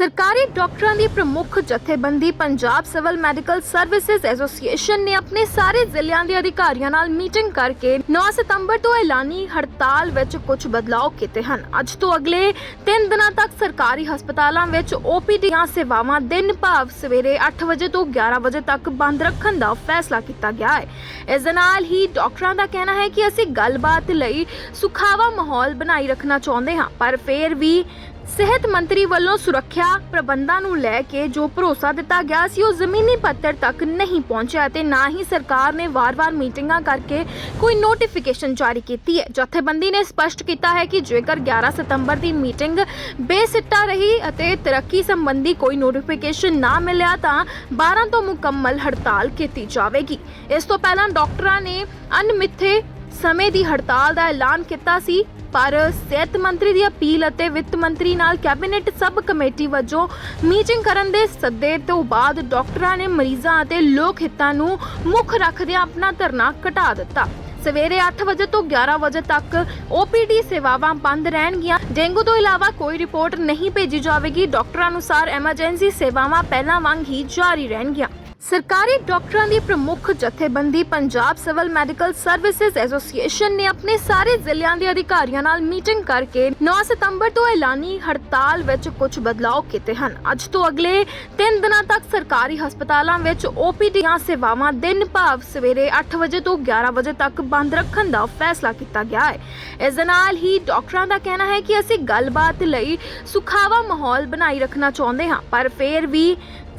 ਸਰਕਾਰੀ ਡਾਕਟਰਾਂ ਦੀ ਪ੍ਰਮੁੱਖ ਜਥੇਬੰਦੀ Punjab civil medical services association ਨੇ ਆਪਣੇ ਸਾਰੇ ਜ਼ਿਲ੍ਹਿਆਂ ਦੇ ਅਧਿਕਾਰੀਆਂ ਨਾਲ ਮੀਟਿੰਗ ਕਰਕੇ 9 ਸਤੰਬਰ ਤੋਂ ਐਲਾਨੀ ਹੜਤਾਲ ਵਿੱਚ ਕੁਝ ਬਦਲਾਅ ਕੀਤੇ ਹਨ। ਅੱਜ ਤੋਂ ਅਗਲੇ 3 ਦਿਨਾਂ ਤੱਕ ਸਰਕਾਰੀ ਹਸਪਤਾਲਾਂ ਵਿੱਚ ਓਪੀਡੀਆਂ ਸੇਵਾਵਾਂ ਦਿਨ ਭਾਵ ਸਵੇਰੇ 8 ਵਜੇ ਤੋਂ 11 ਵਜੇ ਤੱਕ ਬੰਦ ਰੱਖਣ ਦਾ ਫੈਸਲਾ ਕੀਤਾ ਗਿਆ ਹੈ। ਇਸ ਦੇ ਨਾਲ ਹੀ ਡਾਕਟਰਾਂ ਦਾ ਕਹਿਣਾ ਹੈ ਕਿ ਅਸੀਂ ਗੱਲਬਾਤ ਲਈ ਸੁਖਾਵਾ ਮਾਹੌਲ ਬਣਾਈ ਰੱਖਣਾ ਚਾਹੁੰਦੇ ਹਾਂ, ਪਰ ਫਿਰ ਵੀ ਸਿਹਤ ਮੰਤਰੀ ਵੱਲੋਂ ਸੁਰੱਖਿਆ ਪ੍ਰਬੰਧਾਂ ਨੂੰ ਲੈ ਕੇ ਜੋ ਭਰੋਸਾ ਦਿੱਤਾ ਗਿਆ ਸੀ, ਉਹ ਜ਼ਮੀਨੀ ਪੱਧਰ ਤੱਕ ਨਹੀਂ ਪਹੁੰਚਿਆ ਤੇ ਨਾ ਹੀ ਸਰਕਾਰ ਨੇ ਵਾਰ-ਵਾਰ ਮੀਟਿੰਗਾਂ ਕਰਕੇ ਕੋਈ ਨੋਟੀਫਿਕੇਸ਼ਨ ਜਾਰੀ ਕੀਤੀ ਹੈ। ਜਥੇਬੰਦੀ ਨੇ ਸਪਸ਼ਟ ਕੀਤਾ ਹੈ ਕਿ ਜੇਕਰ 11 ਸਤੰਬਰ ਦੀ ਮੀਟਿੰਗ ਬੇਸਿੱਟਾ ਰਹੀ ਅਤੇ ਤਰੱਕੀ ਸੰਬੰਧੀ ਕੋਈ ਨੋਟੀਫਿਕੇਸ਼ਨ ਨਾ ਮਿਲਿਆ ਤਾਂ 12 ਤੋਂ ਮੁਕੰਮਲ ਹੜਤਾਲ ਕੀਤੀ ਜਾਵੇਗੀ। ਇਸ ਤੋਂ ਪਹਿਲਾਂ ਡਾਕਟਰਾਂ ਨੇ ਅਨਮਿੱਥੇ ਸਮੇਂ ਦੀ ਹੜਤਾਲ ਦਾ ਐਲਾਨ ਕੀਤਾ ਸੀ। ਪਰ ਸਿਹਤ ਮੰਤਰੀ ਦੀ ਅਪੀਲ ਅਤੇ ਵਿੱਤ ਮੰਤਰੀ ਨਾਲ ਕੈਬਨਿਟ ਸਬ ਕਮੇਟੀ ਵਜੋਂ ਮੀਟਿੰਗ ਕਰਨ ਦੇ ਸੱਦੇ ਤੋਂ ਬਾਅਦ ਡਾਕਟਰਾਂ ਨੇ ਮਰੀਜ਼ਾਂ ਅਤੇ ਲੋਕ ਹਿੱਤਾਂ ਨੂੰ ਮੁੱਖ ਰੱਖਦਿਆਂ ਆਪਣਾ ਧਰਨਾ ਘਟਾ ਦਿੱਤਾ। ਸਵੇਰੇ 8 ਵਜੇ ਤੋਂ 11 ਵਜੇ ਤੱਕ OPD ਸੇਵਾਵਾਂ ਬੰਦ ਰਹਿਣਗੀਆਂ। ਡੇਂਗੂ ਤੋਂ ਇਲਾਵਾ ਕੋਈ ਰਿਪੋਰਟ ਨਹੀਂ ਭੇਜੀ ਜਾਵੇਗੀ। ਡਾਕਟਰਾਂ ਅਨੁਸਾਰ ਐਮਰਜੈਂਸੀ ਸੇਵਾਵਾਂ ਪਹਿਲਾਂ ਵਾਂਗ ਹੀ ਜਾਰੀ ਰਹਿਣਗੀਆਂ। ਸਰਕਾਰੀ ਡਾਕਟਰਾਂ ਦੀ ਪ੍ਰਮੁੱਖ ਜਥੇਬੰਦੀ Punjab civil medical services association ਨੇ ਆਪਣੇ ਸਾਰੇ ਜ਼ਿਲ੍ਹਿਆਂ ਦੇ ਅਧਿਕਾਰੀਆਂ ਨਾਲ ਮੀਟਿੰਗ ਕਰਕੇ 9 ਸਤੰਬਰ ਤੋਂ ਐਲਾਨੀ ਹੜਤਾਲ ਵਿੱਚ ਕੁਝ ਬਦਲਾਅ ਕੀਤੇ ਹਨ। ਅੱਜ ਤੋਂ ਅਗਲੇ 3 ਦਿਨਾਂ ਤੱਕ ਸਰਕਾਰੀ ਹਸਪਤਾਲਾਂ ਵਿੱਚ ਓਪੀਡੀਆਂ ਸੇਵਾਵਾਂ ਦਿਨ ਭਾਵ ਸਵੇਰੇ 8 ਵਜੇ ਤੋਂ 11 ਵਜੇ ਤੱਕ ਬੰਦ ਰੱਖਣ ਦਾ ਫੈਸਲਾ ਕੀਤਾ ਗਿਆ ਹੈ। ਇਸ ਦੇ ਨਾਲ ਹੀ ਡਾਕਟਰਾਂ ਦਾ ਕਹਿਣਾ ਹੈ ਕਿ ਅਸੀਂ ਗੱਲਬਾਤ ਲਈ ਸੁਖਾਵਾ ਮਾਹੌਲ ਬਣਾਈ ਰੱਖਣਾ ਚਾਹੁੰਦੇ ਹਾਂ, ਪਰ ਫਿਰ ਵੀ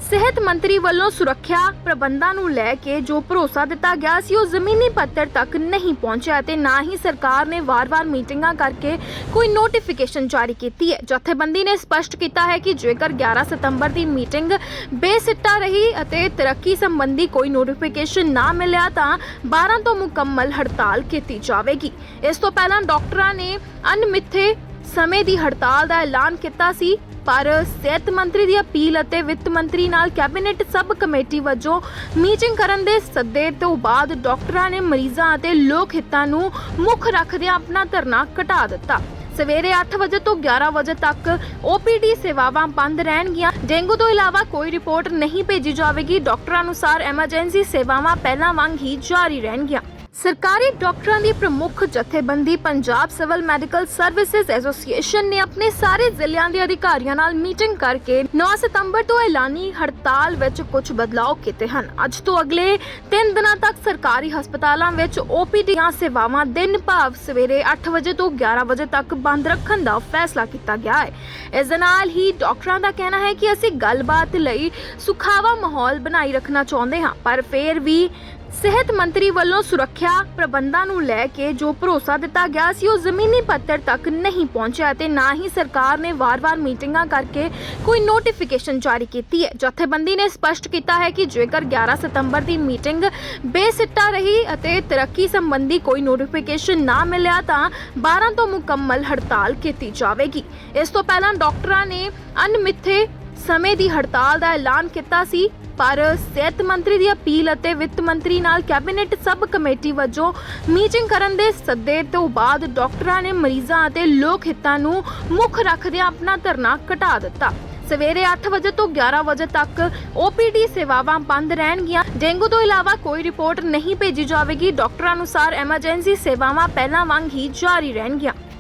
ਸਿਹਤ ਮੰਤਰੀ ਵੱਲੋਂ ਸੁਰੱਖਿਆ ਪ੍ਰਬੰਧਾਂ ਨੂੰ ਲੈ ਕੇ ਜੋ ਭਰੋਸਾ ਦਿੱਤਾ ਗਿਆ ਸੀ, ਉਹ ਜ਼ਮੀਨੀ ਪੱਧਰ ਤੱਕ ਨਹੀਂ ਪਹੁੰਚਿਆ ਤੇ ਨਾ ਹੀ ਸਰਕਾਰ ਨੇ ਵਾਰ-ਵਾਰ ਮੀਟਿੰਗਾਂ ਕਰਕੇ ਕੋਈ ਨੋਟੀਫਿਕੇਸ਼ਨ ਜਾਰੀ ਕੀਤੀ ਹੈ। ਜਥੇਬੰਦੀ ਨੇ ਸਪਸ਼ਟ ਕੀਤਾ ਹੈ ਕਿ ਜੇਕਰ 11 ਸਤੰਬਰ ਦੀ ਮੀਟਿੰਗ ਬੇਸਿੱਟਾ ਰਹੀ ਅਤੇ ਤਰੱਕੀ ਸੰਬੰਧੀ ਕੋਈ ਨੋਟੀਫਿਕੇਸ਼ਨ ਨਾ ਮਿਲਿਆ, ਤਾਂ 12 ਤੋਂ ਮੁਕੰਮਲ ਹੜਤਾਲ ਕੀਤੀ ਜਾਵੇਗੀ। ਇਸ ਤੋਂ ਪਹਿਲਾਂ ਡਾਕਟਰਾਂ ਨੇ ਅਨਮਿੱਥੇ ਸਮੇਂ ਦੀ ਹੜਤਾਲ ਦਾ ਐਲਾਨ ਕੀਤਾ ਸੀ, ਪਰ ਸਿਹਤ ਮੰਤਰੀ ਦੀ ਅਪੀਲ ਅਤੇ ਵਿੱਤ ਮੰਤਰੀ ਨਾਲ ਕੈਬਨਿਟ ਸਬ ਕਮੇਟੀ ਵਜੋਂ ਮੀਟਿੰਗ ਕਰਨ ਦੇ ਸੱਦੇ ਤੋਂ ਬਾਅਦ ਡਾਕਟਰਾਂ ਨੇ ਮਰੀਜ਼ਾਂ ਅਤੇ ਲੋਕ ਹਿੱਤਾਂ ਨੂੰ ਮੁੱਖ ਰੱਖਦਿਆਂ ਆਪਣਾ ਧਰਨਾ ਘਟਾ ਦਿੱਤਾ। ਸਵੇਰੇ 8 ਵਜੇ ਤੋਂ 11 ਵਜੇ ਤੱਕ OPD ਸੇਵਾਵਾਂ ਬੰਦ ਰਹਿਣਗੀਆਂ। ਡੇਂਗੂ ਤੋਂ ਇਲਾਵਾ ਕੋਈ ਰਿਪੋਰਟ ਨਹੀਂ ਭੇਜੀ ਜਾਵੇਗੀ। ਡਾਕਟਰਾਂ ਅਨੁਸਾਰ ਐਮਰਜੈਂਸੀ ਸੇਵਾਵਾਂ ਪਹਿਲਾਂ ਵਾਂਗ ਹੀ ਜਾਰੀ ਰਹਿਣਗੀਆਂ। ਸਰਕਾਰੀ ਡਾਕਟਰਾਂ ਦੀ ਪ੍ਰਮੁੱਖ ਜਥੇਬੰਦੀ Punjab civil medical services association ਨੇ ਆਪਣੇ ਸਾਰੇ ਜ਼ਿਲ੍ਹਿਆਂ ਦੇ ਅਧਿਕਾਰੀਆਂ ਨਾਲ ਮੀਟਿੰਗ ਕਰਕੇ 9 ਸਤੰਬਰ ਤੋਂ ਐਲਾਨੀ ਹੜਤਾਲ ਵਿੱਚ ਕੁਝ ਬਦਲਾਅ ਕੀਤੇ ਹਨ। ਅੱਜ ਤੋਂ ਅਗਲੇ 3 ਦਿਨਾਂ ਤੱਕ ਸਰਕਾਰੀ ਹਸਪਤਾਲਾਂ ਵਿੱਚ ਓਪੀਡੀਆਂ ਸੇਵਾਵਾਂ ਦਿਨ ਭਾਵ ਸਵੇਰੇ 8 ਵਜੇ ਤੋਂ 11 ਵਜੇ ਤੱਕ ਬੰਦ ਰੱਖਣ ਦਾ ਫੈਸਲਾ ਕੀਤਾ ਗਿਆ ਹੈ। ਇਸ ਦੇ ਨਾਲ ਹੀ ਡਾਕਟਰਾਂ ਦਾ ਕਹਿਣਾ ਹੈ ਕਿ ਅਸੀਂ ਗੱਲਬਾਤ ਲਈ ਸੁਖਾਵਾ ਮਾਹੌਲ ਬਣਾਈ ਰੱਖਣਾ ਚਾਹੁੰਦੇ ਹਾਂ, ਪਰ ਫਿਰ ਵੀ ਸਿਹਤ ਮੰਤਰੀ ਵੱਲੋਂ ਸੁਰੱਖਿਆ ਪ੍ਰਬੰਧਾਂ ਨੂੰ ਲੈ ਕੇ ਜੋ ਭਰੋਸਾ ਦਿੱਤਾ ਗਿਆ ਸੀ, ਉਹ ਜ਼ਮੀਨੀ ਪੱਧਰ ਤੱਕ ਨਹੀਂ ਪਹੁੰਚਿਆ ਤੇ ਨਾ ਹੀ ਸਰਕਾਰ ਨੇ ਵਾਰ-ਵਾਰ ਮੀਟਿੰਗਾਂ ਕਰਕੇ ਕੋਈ ਨੋਟੀਫਿਕੇਸ਼ਨ ਜਾਰੀ ਕੀਤੀ ਹੈ। ਜਥੇਬੰਦੀ ਨੇ ਸਪਸ਼ਟ ਕੀਤਾ ਹੈ ਕਿ ਜੇਕਰ 11 ਸਤੰਬਰ ਦੀ ਮੀਟਿੰਗ ਬੇਸਿੱਟਾ ਰਹੀ ਅਤੇ ਤਰੱਕੀ ਸੰਬੰਧੀ ਕੋਈ ਨੋਟੀਫਿਕੇਸ਼ਨ ਨਾ ਮਿਲਿਆ, ਤਾਂ 12 ਤੋਂ ਮੁਕੰਮਲ ਹੜਤਾਲ ਕੀਤੀ ਜਾਵੇਗੀ। ਇਸ ਤੋਂ ਪਹਿਲਾਂ ਡਾਕਟਰਾਂ ਨੇ ਅਨਮਿੱਥੇ ਸਮੇਂ ਦੀ ਹੜਤਾਲ ਦਾ ਐਲਾਨ ਕੀਤਾ ਸੀ। ਪਰ ਸਿਹਤ ਮੰਤਰੀ ਦੀ ਅਪੀਲ ਅਤੇ ਵਿੱਤ ਮੰਤਰੀ ਨਾਲ ਕੈਬਨਿਟ ਸਬ ਕਮੇਟੀ ਵਜੋਂ ਮੀਟਿੰਗ ਕਰਨ ਦੇ ਸੱਦੇ ਤੋਂ ਬਾਅਦ ਡਾਕਟਰਾਂ ਨੇ ਮਰੀਜ਼ਾਂ ਅਤੇ ਲੋਕ ਹਿੱਤਾਂ ਨੂੰ ਮੁੱਖ ਰੱਖਦਿਆਂ ਆਪਣਾ ਧਰਨਾ ਘਟਾ ਦਿੱਤਾ। ਸਵੇਰੇ 8 ਵਜੇ ਤੋਂ 11 ਵਜੇ ਤੱਕ OPD ਸੇਵਾਵਾਂ ਬੰਦ ਰਹਿਣਗੀਆਂ। ਡੇਂਗੂ ਤੋਂ ਇਲਾਵਾ ਕੋਈ ਰਿਪੋਰਟ ਨਹੀਂ ਭੇਜੀ ਜਾਵੇਗੀ। ਡਾਕਟਰਾਂ ਅਨੁਸਾਰ ਐਮਰਜੈਂਸੀ ਸੇਵਾਵਾਂ ਪਹਿਲਾਂ ਵਾਂਗ ਹੀ ਜਾਰੀ ਰਹਿਣਗੀਆਂ।